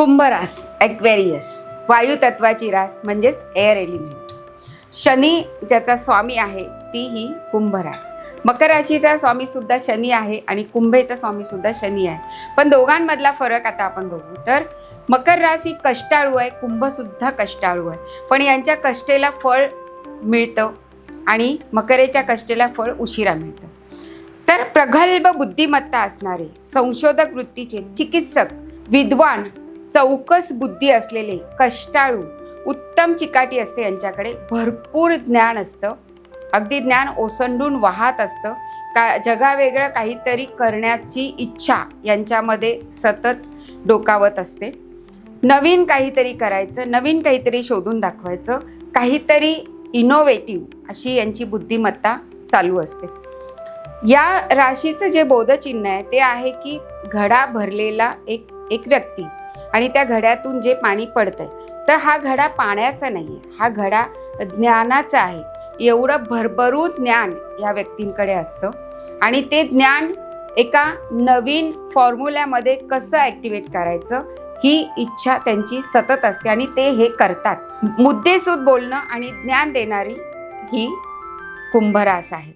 कुंभरास ॲक्वेरियस वायू तत्वाची रास म्हणजेच एअर एलिमेंट शनी ज्याचा स्वामी आहे ती ही कुंभरास. मकर राशीचा स्वामी सुद्धा शनी आहे आणि कुंभेचा स्वामी सुद्धा शनी आहे. पण दोघांमधला फरक आता आपण बघू तर मकर रास ही कष्टाळू आहे कुंभसुद्धा कष्टाळू आहे. पण यांच्या कष्टेला फळ मिळतं आणि मकरेच्या कष्टेला फळ उशिरा मिळतं. तर प्रगल्भ बुद्धिमत्ता असणारे संशोधक वृत्तीचे चिकित्सक विद्वान चौकस बुद्धी असलेले कष्टाळू उत्तम चिकाटी असते यांच्याकडे. भरपूर ज्ञान असतं. अगदी ज्ञान ओसंडून वाहत असतं. का जगावेगळं काहीतरी करण्याची इच्छा यांच्यामध्ये सतत डोकावत असते. नवीन काहीतरी करायचं नवीन काहीतरी शोधून दाखवायचं काहीतरी इनोव्हेटिव्ह अशी यांची बुद्धिमत्ता चालू असते. या राशीचं जे बोधचिन्ह आहे ते आहे की घडा भरलेला एक एक व्यक्ती आणि त्या घड्यातून जे पाणी पडतंय तर हा घडा पाण्याचा नाही आहे हा घडा ज्ञानाचा आहे. एवढं भरभरून ज्ञान या व्यक्तींकडे असतं आणि ते ज्ञान एका नवीन फॉर्म्युल्यामध्ये कसं ॲक्टिवेट करायचं ही इच्छा त्यांची सतत असते आणि ते हे करतात. मुद्देसूद बोलणं आणि ज्ञान देणारी ही कुंभरास आहे.